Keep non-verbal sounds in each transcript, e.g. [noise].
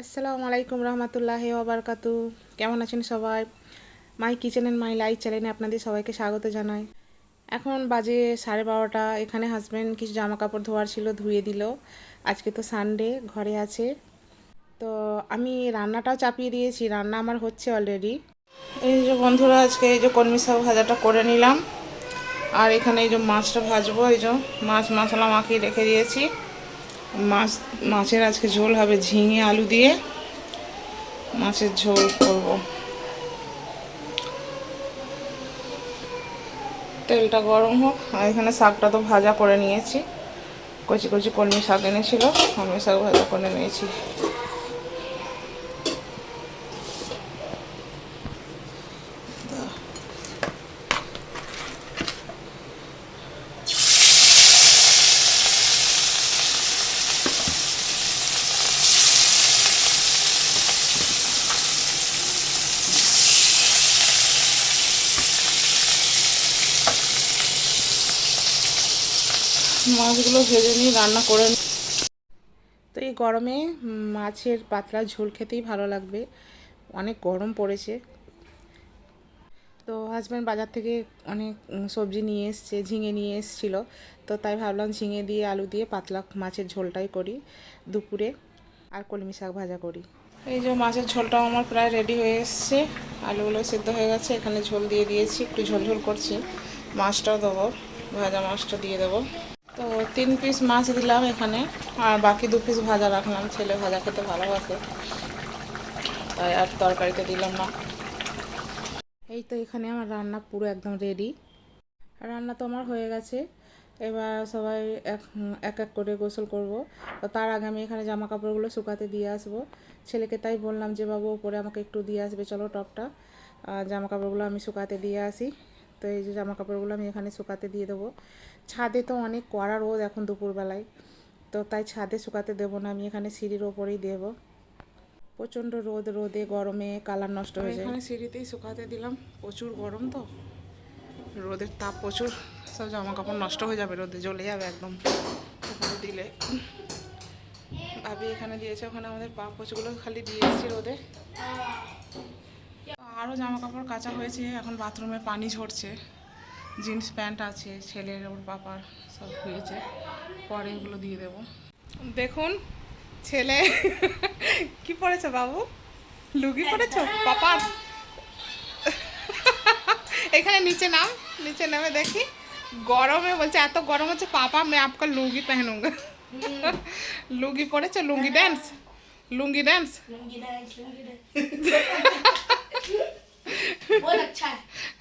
আসসালামু আলাইকুম রহমতুল্লাহ ওবরকাতু কেমন আছেন সবাই? My kitchen and my life চ্যানেলে আপনাদের সবাইকে স্বাগত জানাই। এখন বাজে সাড়ে বারোটা, এখানে হাজব্যান্ড কিছু জামা কাপড় ধোয়ার ছিল, ধুয়ে দিল। আজকে তো সানডে ঘরে আছে। তো আমি রান্নাটাও চাপিয়ে দিয়েছি, রান্না আমার হচ্ছে অলরেডি এই যে বন্ধুরা, আজকে এই যে কলমি শাক ভাজাটা করে নিলাম। আর এখানে এই যে মাছটা ভাজবো, এই যে মাছ মশলা মাখিয়ে রেখে দিয়েছি। মাছ, মাছের আজকে ঝোল হবে ঝিঙে আলু দিয়ে। মাছের ঝোল করব। তেলটা গরম হোক, আর এখানে শাকটা তো ভাজা করে নিয়েছি। কচি কচি কলমি শাক এনেছিল কলমি শাক ভাজা করে নিয়েছি। মাছগুলো ভেজে নিয়ে রান্না করে তো এই গরমে মাছের পাতলা ঝোল খেতেই ভালো লাগবে। অনেক গরম পড়েছে। তো হাজব্যান্ড বাজার থেকে অনেক সবজি নিয়ে এসছে ঝিঙে নিয়ে এসছিল। তো তাই ভাবলাম ঝিঙে দিয়ে আলু দিয়ে পাতলা মাছের ঝোলটাই করি দুপুরে আর কলমি শাক ভাজা করি। এই যে মাছের ঝোলটাও আমার প্রায় রেডি হয়ে এসছে। আলুগুলো সিদ্ধ হয়ে গেছে এখানে ঝোল দিয়ে দিয়েছি একটু ঝোল ঝোল করছি। মাছটাও দেবো ভাজা মাছটা দিয়ে দেবো। তো তিন পিস মাছ দিলাম এখানে, আর বাকি দু পিস ভাজা রাখলাম, ছেলে ভাজা খেতে ভালোবাসে। তাই আর তরকারিতে দিলাম না। এই তো এখানে আমার রান্না পুরো একদম রেডি রান্না তো আমার হয়ে গেছে। এবার সবাই এক এক এক করে গোসল করব। তো তার আগে আমি এখানে জামা কাপড়গুলো শুকাতে দিয়ে আসব। ছেলেকে তাই বললাম যে, বাবু ওপরে আমাকে একটু দিয়ে আসবে, চলো টপটা। জামা কাপড়গুলো আমি শুকাতে দিয়ে আসি। তো এই যে জামা কাপড়গুলো আমি এখানে শুকাতে দিয়ে দেবো। ছাদে তো অনেক কড়া রোদ এখন দুপুরবেলায়। তো তাই ছাদে শুকাতে দেবো না আমি এখানে সিঁড়ির ওপরেই দেবো। প্রচণ্ড রোদ রোদে গরমে কালার নষ্ট হয়ে যায়। এখানে সিঁড়িতেই শুকাতে দিলাম প্রচুর গরম তো। রোদের তাপ প্রচুর সব জামা কাপড় নষ্ট হয়ে যাবে রোদে জ্বলে যাবে একদম। ওখানে দিলে। ভাবি এখানে দিয়েছে ওখানে আমাদের পা পোচগুলো খালি দিয়ে এসেছি রোদে। আরও জামা কাপড় কাচা হয়েছে এখন বাথরুমে পানি ঝরছে। জিন্স প্যান্ট আছে ছেলের ওর বাবার সব হয়েছে। পরে এগুলো দিয়ে দেব। দেখুন ছেলে কি পড়েছে বাবু? লুগি পড়েছ? পাপা। এখানে নিচে নাম নিচে নামে দেখি। গরমে বলছে এত গরম হচ্ছে পাপা মে আপনার লুঙ্গি পেহনুঙ্গা লুঙ্গি পড়েছে? লুঙ্গি ড্যান্স লুঙ্গি ড্যান্স [laughs]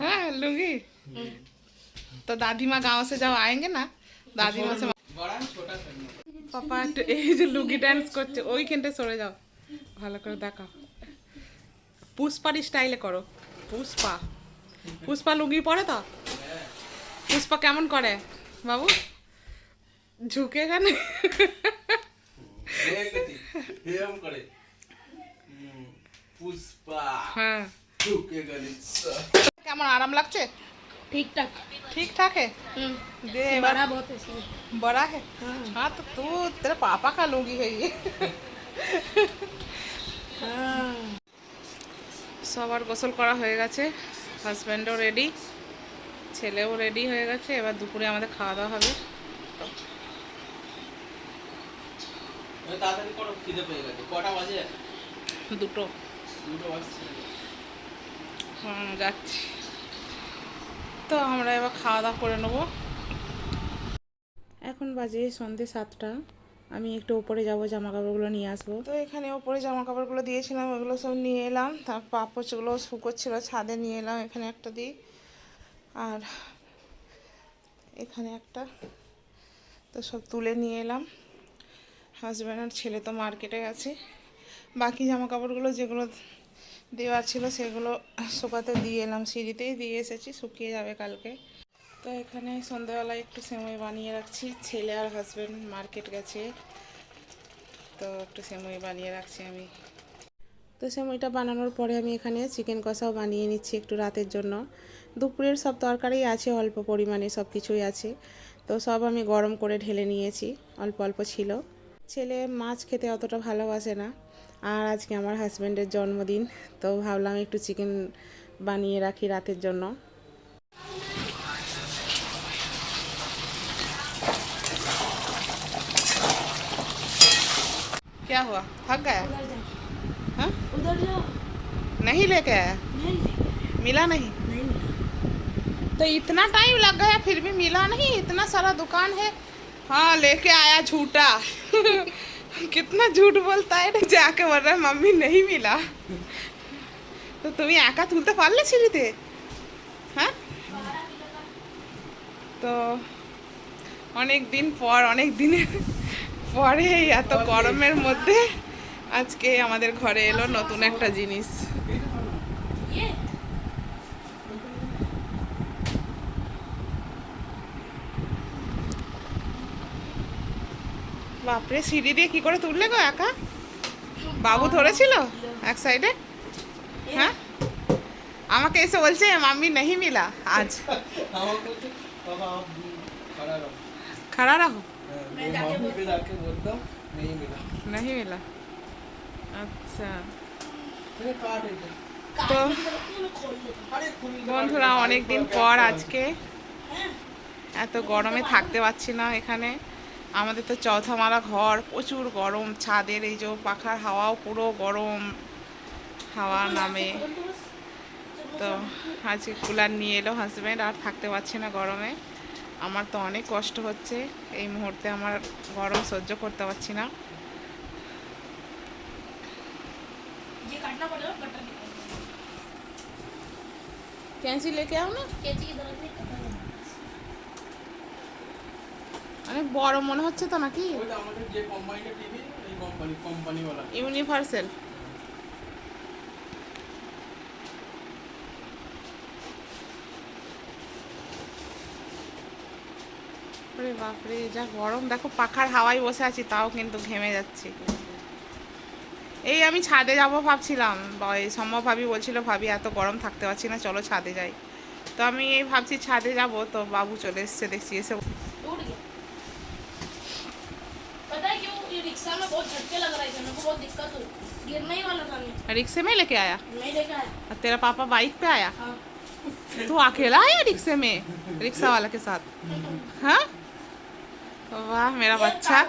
হ্যাঁ লুঙ্গি। तो दादी माँ गाँव से जब आएंगे ना दादी माँ से পাপা একটু এই যে লুঙ্গি ড্যান্স করছে ওইখানটা সরে যাও ভালো করে দেখাও পুষ্পার স্টাইলে করো পুষ্পা পুষ্পা লুঙ্গি পরে তো পুষ্পা কেমন করে বাবু ঝুঁকে কেন দেখেছি এরম করে হুম, পুষ্পা হ্যাঁ ঢুকে গেলি কেমন আরাম লাগছে ठीक ठाक ठीक ठाक है दे एबार बड़ा बहुत है इसमें बड़ा है हाँ तो तू तेरे पापा का लूंगी है ये সবার গোসল করা হয়ে গেছে হাজব্যান্ডও রেডি ছেলেও রেডি হয়ে গেছে এবার দুপুরে আমাদের খাওয়া দাওয়া হবে তাড়াতাড়ি করো খিদে পেয়ে গেছে কটা বাজে দুটো দুটো বাজছে হুম, যাচ্ছি তো আমরা এবার খাওয়া দাওয়া করে নেব। এখন বাজে সন্ধে সাতটা। আমি একটু ওপরে যাব জামা কাপড়গুলো নিয়ে আসব। তো এখানে ওপরে জামা কাপড়গুলো দিয়েছিলাম, ওগুলো সব নিয়ে এলাম। তার পাপোচগুলো শুকোচ্ছিল, ছাদে নিয়ে এলাম এখানে একটা দিই আর এখানে একটা। তো সব তুলে নিয়ে এলাম। হাজব্যান্ড আর ছেলে তো মার্কেটে গেছে বাকি জামা কাপড়গুলো যেগুলো দেওয়া ছিল সেগুলো শুকাতে দিয়ে এলাম, সিঁড়িতেই দিয়ে এসেছি, শুকিয়ে যাবে কালকে। তো এখানে সন্ধ্যাবেলায় একটু সেমই বানিয়ে রাখছি, ছেলে আর হাজব্যান্ড মার্কেট গেছে। তো একটু সেমই বানিয়ে রাখছি আমি। তো সেমইটা বানানোর পরে আমি এখানে চিকেন কষাও বানিয়ে নিচ্ছি একটু রাতের জন্য। দুপুরের সব তরকারি আছে, অল্প পরিমাণে সব কিছুই আছে। তো সব আমি গরম করে ঢেলে নিয়েছি, অল্প অল্প ছিল। ছেলে মাছ খেতে অতটা ভালোবাসে না। আর আজকে আমার হাজব্যান্ডের জন্মদিন তো ভাবলাম একটু চিকেন বানিয়ে রাখি রাতের জন্য क्या हुआ थक गया उधर जाओ हाँ? उधर जाओ नहीं लेके आया नहीं मिला नहीं नहीं मिला तो इतना टाइम लग गया फिर भी मिला नहीं इतना सारा दुकान है हाँ लेके आया झूठा [laughs] कितना झूठ बोलता है जाके बोल रहा है मम्मी नहीं मिला তো তুমি একা তুলতে পারলে সিঁড়িতে হ্যাঁ তো অনেক দিন পর অনেক দিনের পরে এই এত গরমের মধ্যে আজকে আমাদের ঘরে এলো নতুন একটা জিনিস বাপরে সিঁড়ি দিয়ে কি করে তুললে গো একা? বাবু ধরেছিল এক সাইডে হ্যাঁ? আমাকে এসে বলছে মাম্মি নেই মিলা আজ। খাড়া রাখো মিলা। আচ্ছা। তো বন্ধুরা অনেকদিন পর আজকে। এত গরমে থাকতে পারছি না এখানে। আমাদের তো চৌথামালা ঘর প্রচুর গরম ছাদের এই যে পাখার হাওয়াও পুরো গরম হাওয়া নামে তো আজকে কুলার নিয়ে এলো হাজব্যান্ড আর থাকতে পারছি না গরমে আমার তো অনেক কষ্ট হচ্ছে এই মুহূর্তে আমার গরম সহ্য করতে পারছি না ये काटना पड़ेगा कटर ক্যান্সি লেকে আও না कैंची की অনেক বড় মনে হচ্ছে তো নাকি? ইউনিভার্সাল বাপরে যা গরম। দেখো পাখার হাওয়ায় বসে আছি তাও কিন্তু ঘেমে যাচ্ছি। এই আমি ছাদে যাব ভাবছিলাম। বা- এই সম্ভব ভাবি বলছিল ভাবি এত গরম থাকতে পারছি না চলো ছাদে যাই। তো আমি এই ভাবছি ছাদে যাব তো বাবু চলে এসছে দেখছি এসে बहुत दिक्कत हुई गिरने ही वाला था रिक्शे में लेके आया? नहीं लेके आया तेरा पापा बाइक पे आया? हाँ। तू अकेला आया रिक्शे में? रिक्शा वाला के साथ? हाँ? वाह मेरा बच्चा।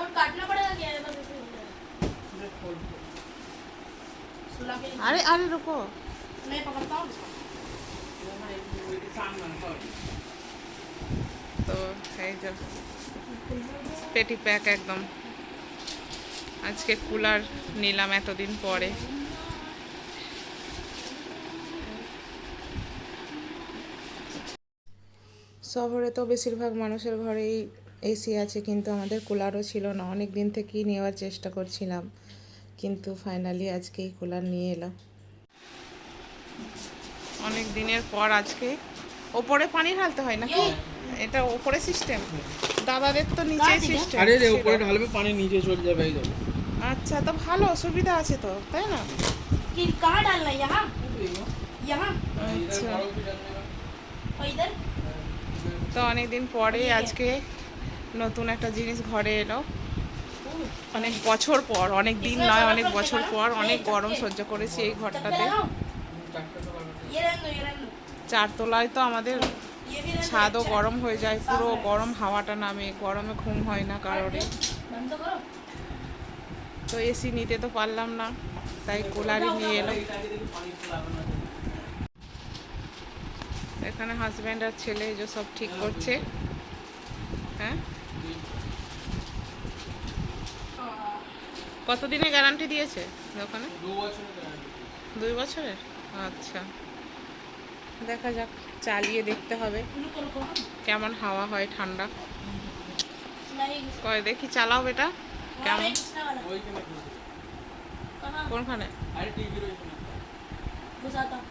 अरे अरे रुको। मैं पकड़ता हूँ। तो है जब। पेटी पैक एकदम। আজকে কুলার নিলাম এতদিন পরে। শহরে তো বেশিরভাগ মানুষের ঘরেই এসি আছে কিন্তু আমাদের কুলারও ছিল না। অনেক দিন থেকেই নেওয়ার চেষ্টা করছিলাম কিন্তু ফাইনালি আজকেই কুলার নিয়ে এলাম। অনেক দিনের পর আজকে। ওপরে পানি ঢালতে হয় নাকি? এটা ওপরে সিস্টেম দাদাদের তো নিচে সিস্টেম আরে রে উপরে ঢালবে পানি নিচে চলে যাবে এই দেখো আচ্ছা তো ভালো সুবিধা আছে তো তাই না? কি কাহা ডালনা यहां আচ্ছা। তো তো অনেকদিন পরে আজকে নতুন একটা জিনিস ঘরে এলো। অনেক বছর পর অনেক দিন নয় অনেক বছর পর অনেক গরম সহ্য করেছি এই ঘরটাতে। চারতলায় তো আমাদের ছাদও গরম হয়ে যায় পুরো গরম হাওয়াটা নামে গরমে ঘুম হয় না কারোরে তো এসি নিতে তো পারলাম না তাই কুলারই নিয়ে এলো। এখানে হাজব্যান্ড আর ছেলে যে সব ঠিক করছে। হ্যাঁ? কতদিনের গ্যারান্টি দিয়েছে দোকানে? দুই বছরের? আচ্ছা। দেখা যাক চালিয়ে দেখতে হবে। কেমন হাওয়া হয় ঠান্ডা। কয় দেখি চালাও এটা কেমন पे घुसने वाला ওইখানে ঘুষে। कहाँ কোনখানে আরে টিভির ওইখানে घुसाता हूँ।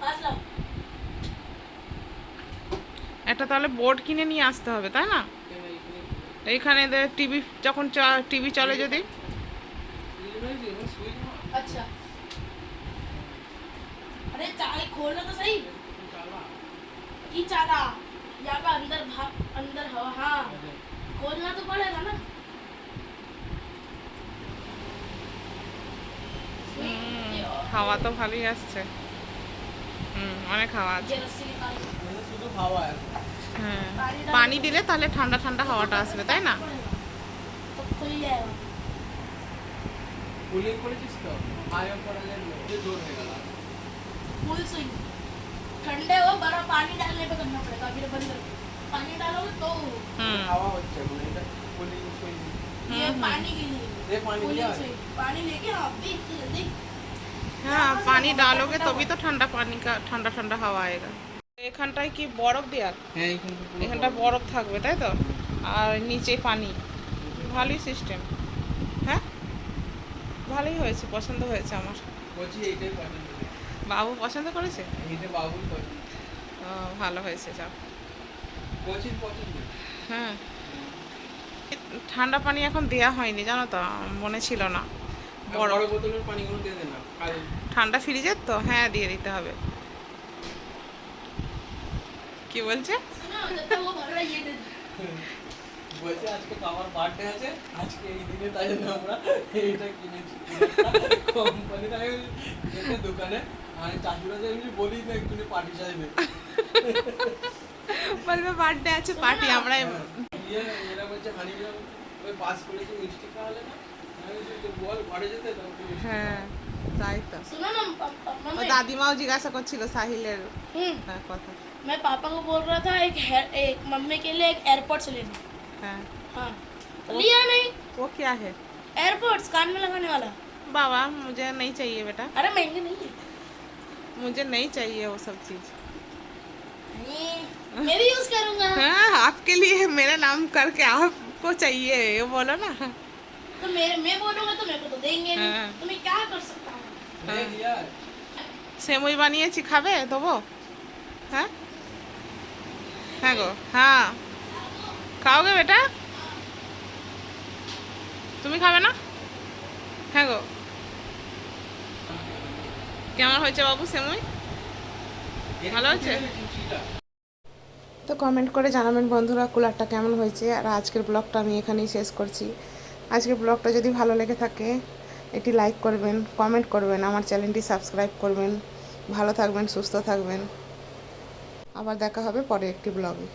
पास लाओ একটা তাহলে বোর্ড কিনে নিয়ে আসতে হবে তাই না কেন এইখানে এইখানে টিভি যখন টিভি চলে যদি এইখানে যে এবার সুইচ মার अच्छा अरे चाबी खोलना तो सही চালা की चाला अंदर भाग अंदर हवा हाँ। खोलना तो पड़ेगा ना। হাওয়া তো ভালোই আসছে। হুম অনেক হাওয়া আছে। হ্যাঁ পানি দিলে তাহলে ঠান্ডা ঠান্ডা হাওয়াটা আসবে তাই না? ফুল করেছিস তো? আয়ো করা যায় জোর হয়ে গেল। ফুল সুইং ठंडे हो बड़ा पानी डालने पे करना पड़ेगा फिर बंद करके पानी डालोगे तो हवा होती है कूलिंग ये पानी के लिए ये पानी चाहिए पानी लेके आप भी इतनी जल्दी हाँ पानी डालोगे तो भी तो ठंडा पानी का ठंडा ठंडा हवा आएगा এখানটায় কি বরফ দেওয়ার এখানটা বরফ থাকবে তাই তো আর নিচে পানি ভালোই সিস্টেম হ্যাঁ ভালোই হয়েছে পছন্দ হয়েছে আমার বলছি এইটাই বাবু পছন্দ করেছে? নিজে বাবু ভালো হয়েছে যাও। কোচিং পছন্দ হ্যাঁ। ঠান্ডা পানি এখন দেয়া হয়নি জানো তো মনে ছিল না। বড় বোতলের পানিগুলো দিয়ে দেন ঠান্ডা ফ্রিজের তো? হ্যাঁ দিয়ে দিতে হবে। কি বলছে? বলছে আজকে আমার বার্থডে আছে আজকে এই দিনে তাই জন্য আমরা এইটা কিনেছি। [laughs] কোম্পানি তাই দোকানে মানে চাচুরা যে এমনি বলি না একটু পার্টি চাইবে বলবে বার্থডে আছে পার্টি আমরা ইয়ে এরা বলছে হানি ওই পাস করেছে মিষ্টি খাওয়ালে না আমি বলছি, তো বল ঘরে যেতে তারপর মিষ্টি হ্যাঁ তাই তো सुनो ना अ- अ- ও मम्मी দাদিমাও জিজ্ঞাসা করছিল সাহিলের हम्म, হ্যাঁ, কথা मैं पापा को बोल रहा था एक हेयर एक मम्मी के लिए एक एयरपोर्ट्स लेने হ্যাঁ हाँ तो लिया नहीं वो क्या है एयरपोर्ट्स कान में लगाने वाला बाबा मुझे नहीं चाहिए बेटा अरे महंगे नहीं है मुझे नहीं चाहिए वो सब चीज नहीं, मैं भी यूज करूंगा हाँ आपके लिए मेरा नाम करके आपको चाहिए ये बोलो ना तो मेरे मैं बोलूंगा तो मेरे को तो देंगे नहीं हाँ। तो मैं क्या कर सकता हूँ নেই লিয়া সেমুই বানিয়েছি খাবে দেবো হ্যাঁ হ্যাঁ গো হ্যাঁ খাওগে বেটা তুমি খাবে না হ্যাঁ গো কেমন হয়েছে বাবু সেমুই? ভালো আছে? তো কমেন্ট করে জানাবেন বন্ধুরা কুলারটা কেমন হয়েছে আর আজকের ব্লগটা আমি এখানেই শেষ করছি। আজকের ব্লগটা যদি ভালো লেগে থাকে এটি লাইক করবেন কমেন্ট করবেন, আমার চ্যানেলটি সাবস্ক্রাইব করবেন। ভালো থাকবেন, সুস্থ থাকবেন। আবার দেখা হবে পরে একটি ব্লগে